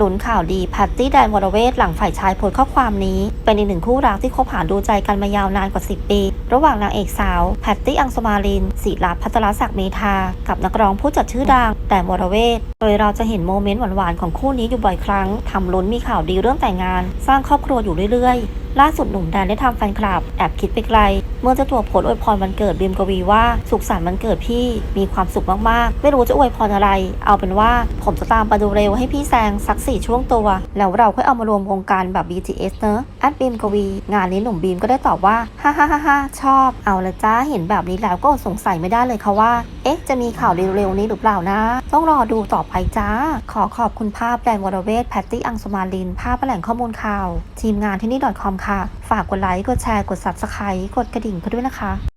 ลุ้นข่าวดีแพตตี้แดนวรเวทหลังฝ่ายชายโพสข้อความนี้ เป็นอีกหนึ่งคู่รักที่คบหาดูใจกันมายาวนานกว่า 10 ปี ระหว่างนางเอกสาวแพตตี้อังสมาลินศิลาพัทรศักดิ์เมธา กับนักร้องผู้จัดชื่อดังแดนวรเวทโดยเราจะเห็นโมเมนต์หวานๆของคู่นี้อยู่บ่อยครั้งทำลุ้นมีข่าวดีเรื่องแต่งงาน สร้างครอบครัวอยู่เรื่อยๆ ล่าสุดหนุ่มแดนได้ทำแฟนคลับ แอบคิดไปไกล เมื่อเจ้าตัวโพสอวยพรวันเกิดบีมกวีว่า สุขสันต์วันเกิดพี่มีความสุขมากๆ ไม่รู้จะอวยพรอะไร เอาเป็นว่าผมจะตามไปดูเร็วให้พี่แซงสักสี่ช่วงตัว แล้วเราค่อยเอามารวมวงการแบบ BTS เนอะแอดบีมกวี งานนี้หนุ่มบีมก็ได้ตอบว่าฮ่าฮ่าฮ่าฮ่าชอบ เอาละจ้าเห็นแบบนี้แล้วก็สงสัยไม่ได้เลยค่ะว่า เอ๊ะ จะมีข่าวเร็วๆนี้หรือเปล่านะ ต้องรอดูต่อไปจ้า ขอขอบคุณภาพแดนวรเวทแพตตี้อังสุมาลิน ภาพแหล่งข้อมูลข่าว ทีมงานที่นี่ .com ค่ะ ฝากกดไลค์ กดแชร์ กดซับสไครต์กดกระดิ่งเพื่อด้วยนะคะ